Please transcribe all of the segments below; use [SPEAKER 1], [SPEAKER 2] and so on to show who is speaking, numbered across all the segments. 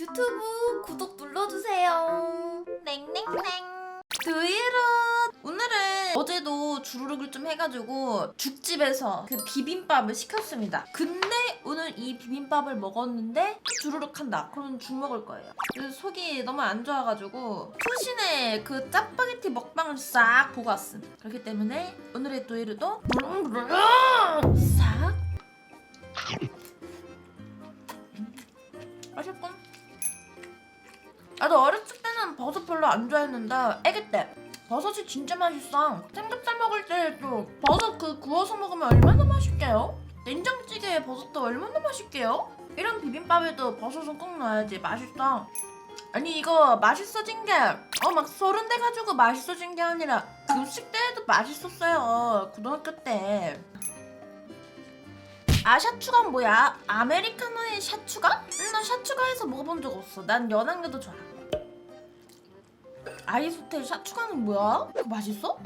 [SPEAKER 1] 유튜브 구독 눌러주세요. 땡땡땡. 드이루 오늘은 어제도 주르륵을 좀 해가지고 죽집에서 그 비빔밥을 시켰습니다. 근데 오늘 이 비빔밥을 먹었는데 주르륵 한다. 그러면 죽 먹을 거예요. 속이 너무 안 좋아가지고 푸신의 그 짜파게티 먹방을 싹 보고 왔음. 그렇기 때문에 오늘의 드이루도 싹 나도 어렸을 때는 버섯 별로 안 좋아했는데 애기 때 버섯이 진짜 맛있어. 삼겹살 먹을 때도 버섯 그 구워서 먹으면 얼마나 맛있게요? 된장찌개에 버섯도 얼마나 맛있게요? 이런 비빔밥에도 버섯은 꼭 넣어야지 맛있어. 아니 이거 맛있어진 게 어 막 서른 돼 가지고 맛있어진 게 아니라 급식 때에도 맛있었어요. 고등학교 때. 아 샤추가 뭐야? 아메리카노에 샤추가? 응, 난 샤추가에서 먹어본 적 없어. 난 연한 게 더 좋아. 아이스테이 샤추가는 뭐야? 그거 맛있어?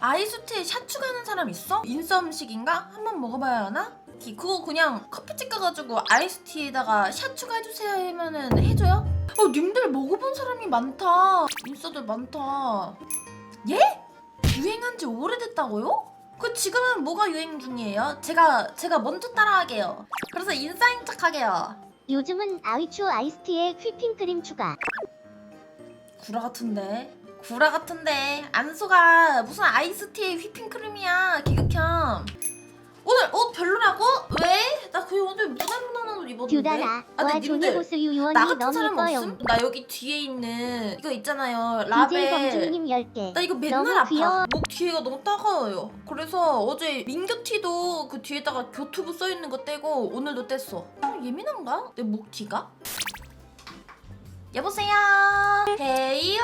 [SPEAKER 1] 아이스테이 샤추가는 사람 있어? 인싸 음식인가? 한번 먹어봐야 하나? 기- 그거 그냥 커피집 가가지고 아이스티에다가 샤추가 해주세요 하면은 해줘요? 어 님들 먹어본 사람이 많다. 인싸들 많다. 예? 유행한 지 오래됐다고요? 그 지금은 뭐가 유행 중이에요? 제가 제가 먼저 따라하게요. 그래서 인싸인 척하게요.
[SPEAKER 2] 요즘은 아위추 아이스티에 휘핑크림 추가.
[SPEAKER 1] 구라 같은데. 구라 같은데. 안 속아. 무슨 아이스티에 휘핑크림이야. 기극혐. 오늘 옷 별로라고? 왜? 나 거의 오늘 무난무난한 옷 입었는데.
[SPEAKER 2] 듀다나
[SPEAKER 1] 아, 근데
[SPEAKER 2] 와
[SPEAKER 1] 님들,
[SPEAKER 2] 조니보스 유유원이
[SPEAKER 1] 나 같은
[SPEAKER 2] 너무
[SPEAKER 1] 사람
[SPEAKER 2] 예뻐요.
[SPEAKER 1] 없음? 나 여기 뒤에 있는 이거 있잖아요.
[SPEAKER 2] DJ
[SPEAKER 1] 라벨.
[SPEAKER 2] 범주님 10개.
[SPEAKER 1] 나 이거 맨날 아파.
[SPEAKER 2] 귀여워.
[SPEAKER 1] 목 뒤에가 너무 따가워요. 그래서 어제 민규티도 그 뒤에다가 교투부 써 있는 거 떼고 오늘도 뗐어. 어, 예민한가? 내 목 뒤가? 여보세요. 헤이요.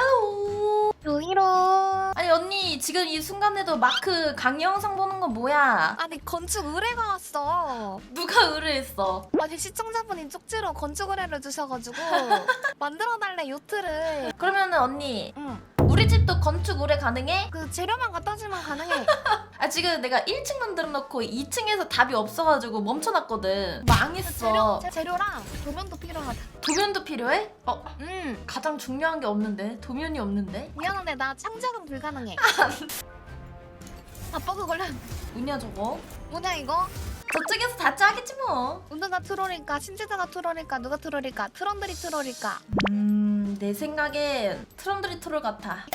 [SPEAKER 1] 아니 지금 이 순간에도 마크 강의 영상 보는 거 뭐야?
[SPEAKER 3] 아니 건축 의뢰가 왔어
[SPEAKER 1] 누가 의뢰했어?
[SPEAKER 3] 아니 시청자분이 쪽지로 건축 의뢰를 주셔가지고 만들어달래 요트를
[SPEAKER 1] 그러면은 언니
[SPEAKER 3] 응.
[SPEAKER 1] 우리 집도 건축 의뢰 가능해?
[SPEAKER 3] 그 재료만 갖다 주면 가능해.
[SPEAKER 1] 아 지금 내가 1층 만들어 놓고 2층에서 답이 없어가지고 멈춰놨거든.
[SPEAKER 3] 재료,
[SPEAKER 1] 망했어.
[SPEAKER 3] 재- 재료랑 도면도 필요하다.
[SPEAKER 1] 도면도 필요해? 어
[SPEAKER 3] 음.
[SPEAKER 1] 가장 중요한 게 없는데? 도면이 없는데?
[SPEAKER 3] 미안한데 나 창작은 불가능해. 아빠 그걸로
[SPEAKER 1] 뭐냐 저거?
[SPEAKER 3] 뭐냐 이거?
[SPEAKER 1] 저쪽에서 다 짜겠지 뭐.
[SPEAKER 3] 운드가 트롤일까 신지자가 트롤일까 누가 트롤일까? 트런들이 트롤일까?
[SPEAKER 1] 음 내 생각엔 트럼들이 트롤 같아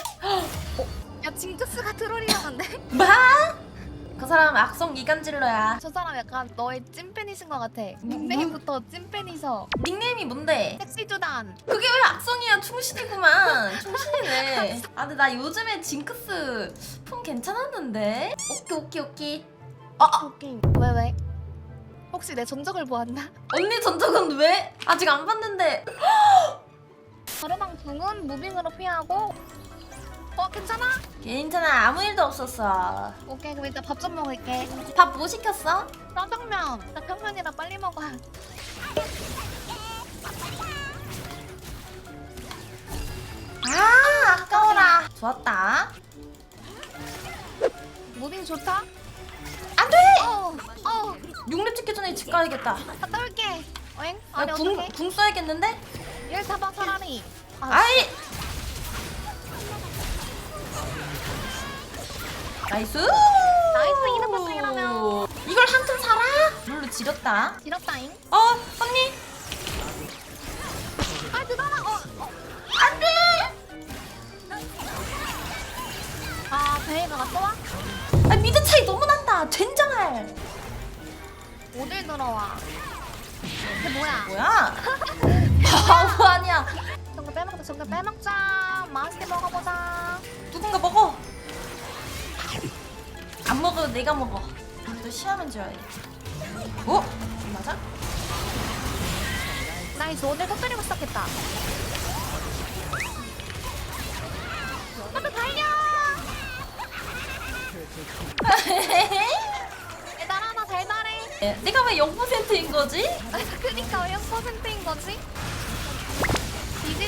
[SPEAKER 3] 야 징크스가 트롤이라는데?
[SPEAKER 1] 뭐? 그 사람 악성 이간질러야
[SPEAKER 3] 저 사람 약간 너의 찐팬이신 것 같아
[SPEAKER 1] 뭐?
[SPEAKER 3] 닉네임부터 찐팬이셔
[SPEAKER 1] 닉네임이 뭔데?
[SPEAKER 3] 섹시주단
[SPEAKER 1] 그게 왜 악성이야 충신이구만 충신이네 아 근데 나 요즘에 징크스 폼 괜찮았는데 오케이 오케이 오케이
[SPEAKER 3] 오케이 왜 왜? 혹시 내 전적을 보았나?
[SPEAKER 1] 언니 전적은 왜? 아직 안 봤는데
[SPEAKER 3] 가로방 궁은 무빙으로 피하고. 어 괜찮아?
[SPEAKER 1] 괜찮아. 아무 일도 없었어.
[SPEAKER 3] 오케이 그럼 일단 밥좀 먹을게.
[SPEAKER 1] 밥 뭐 시켰어?
[SPEAKER 3] 짜장면. 나 평면이라 빨리 먹어.
[SPEAKER 1] 아 아까워라. 좋았다.
[SPEAKER 3] 무빙 좋다?
[SPEAKER 1] 안돼!
[SPEAKER 3] 어우 어우
[SPEAKER 1] 육렙 찍기 전에 집 가야겠다.
[SPEAKER 3] 갔다 올게. 어잉? 아니
[SPEAKER 1] 야, 궁,
[SPEAKER 3] 어떡해?
[SPEAKER 1] 궁 써야겠는데?
[SPEAKER 3] 일 사봐 차라리 아,
[SPEAKER 1] 아이! 나이스!
[SPEAKER 3] 나이스, 것도 이러면.
[SPEAKER 1] 이걸 한턴 살아? 룰루 지렸다.
[SPEAKER 3] 지렸다잉.
[SPEAKER 1] 어 언니?
[SPEAKER 3] 아 그거나 어, 어.
[SPEAKER 1] 안돼!
[SPEAKER 3] 아 베이가가 또 와?
[SPEAKER 1] 아 미드 차이 너무 난다. 젠장할.
[SPEAKER 3] 어딜 들어와. 이게 뭐야?
[SPEAKER 1] 뭐야 바보 아니야.
[SPEAKER 3] 정글 빼먹자 정글 빼먹자. 맛있게 먹어보자.
[SPEAKER 1] 누군가 먹어. 안 먹어도 내가 먹어. 또 시야만 지어야겠다 어? 맞아?
[SPEAKER 3] 나이스 어딜 터뜨리고 시작했다. 한번 달려! 대단하다 달달해.
[SPEAKER 1] 예, 내가 왜 0%인 거지?
[SPEAKER 3] 그니까 왜 0%인 거지?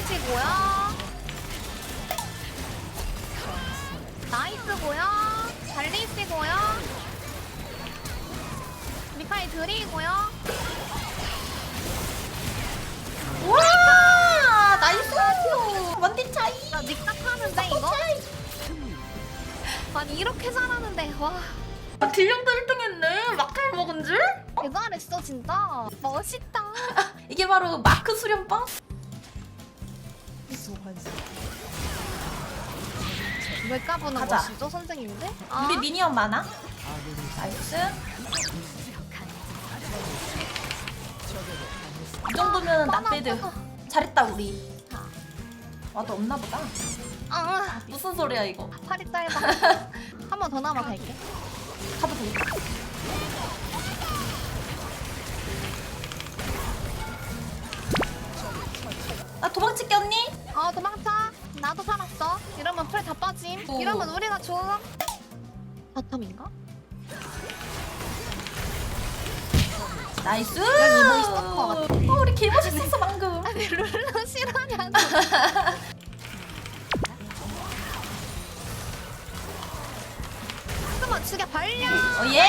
[SPEAKER 3] 힐치고요. 나이스고요. 달리시고요. 미카이 드리고요.
[SPEAKER 1] 와!
[SPEAKER 3] 나이스 하시오! 원딜 차이! 아, 나 닉딱하는데 이거? 아니 이렇게 잘하는데 와
[SPEAKER 1] 아, 딜량도 1등 했네. 막타를 먹은 줄?
[SPEAKER 3] 대단했어 진짜. 멋있다.
[SPEAKER 1] 이게 바로 마크 수련법?
[SPEAKER 3] 왜 까부는
[SPEAKER 1] 가자.
[SPEAKER 3] 것이죠 선생님들? 아,
[SPEAKER 1] 우리 미니언 많아? 나이스. 이 정도면
[SPEAKER 3] 뻔하,
[SPEAKER 1] 나배드. 잘했다 우리. 와도 없나 보다.
[SPEAKER 3] 아,
[SPEAKER 1] 무슨 소리야 이거?
[SPEAKER 3] 팔이 짧아. 한 번 더 남아 갈게.
[SPEAKER 1] 가도 돼. 나 도망칠게 언니.
[SPEAKER 3] 아 도망쳐. 나도 살았어. 이러면 풀 다 빠짐.
[SPEAKER 1] 오.
[SPEAKER 3] 이러면 우리가 좋음. 바텀인가?
[SPEAKER 1] 나이스.
[SPEAKER 3] 이거 있을 것 같아.
[SPEAKER 1] 어, 우리 개 멋있었어 방금.
[SPEAKER 3] 아니 룰루 실화냐고. 잠깐만 죽여 발려.
[SPEAKER 1] 오, 예.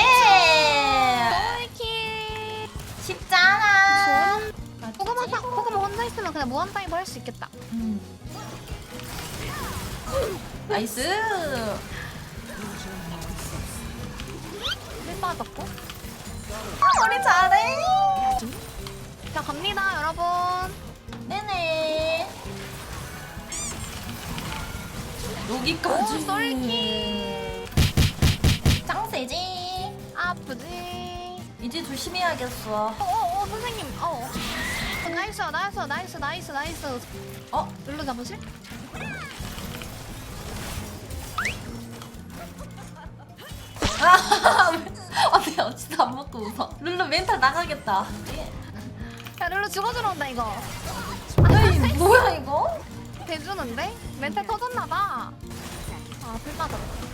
[SPEAKER 3] 있으면 그냥 무한 다이브 할 수 있겠다.
[SPEAKER 1] 음. 나이스.
[SPEAKER 3] 힐 빠졌고.
[SPEAKER 1] 아, 우리 잘해.
[SPEAKER 3] 자 갑니다 여러분.
[SPEAKER 1] 네네. 여기까지.
[SPEAKER 3] 오, 썰기.
[SPEAKER 1] 짱세지.
[SPEAKER 3] 아프지.
[SPEAKER 1] 이제 조심해야겠어.
[SPEAKER 3] 어어 어 선생님. 어. 어, 나이스 나이스 나이스 나이스 나이스.
[SPEAKER 1] 어?
[SPEAKER 3] 룰루 잡으실?
[SPEAKER 1] 아, 어때요? 진짜 안 먹고 웃어. 룰루 멘탈 나가겠다.
[SPEAKER 3] 야 룰루 죽어 들어온다 이거.
[SPEAKER 1] 아이, 뭐야 이거?
[SPEAKER 3] 대주는데? 멘탈 터졌나봐. 아, 풀 빠졌다.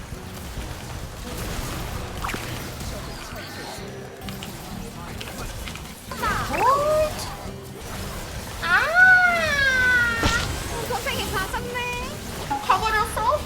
[SPEAKER 1] 오,
[SPEAKER 3] 가졌네.
[SPEAKER 1] 가버렸어?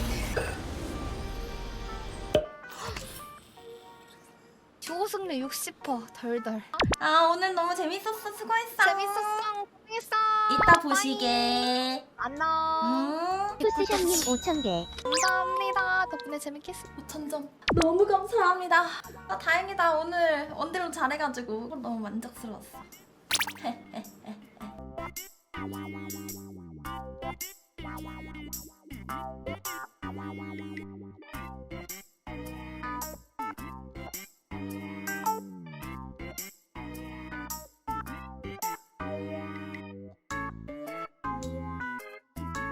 [SPEAKER 3] 듀오 승리 60% 덜덜.
[SPEAKER 1] 아, 오늘 너무 재밌었어. 수고했어.
[SPEAKER 3] 재밌었어. 고생했어.
[SPEAKER 1] 이따
[SPEAKER 3] 빠이.
[SPEAKER 1] 보시게.
[SPEAKER 3] 안녕.
[SPEAKER 1] 음.
[SPEAKER 2] 푸스션님 5,000개.
[SPEAKER 3] 감사합니다. 덕분에 재밌게 했어.
[SPEAKER 1] 5천점 너무 감사합니다 아 다행이다 오늘 원대로 잘해가지고 너무 만족스러웠어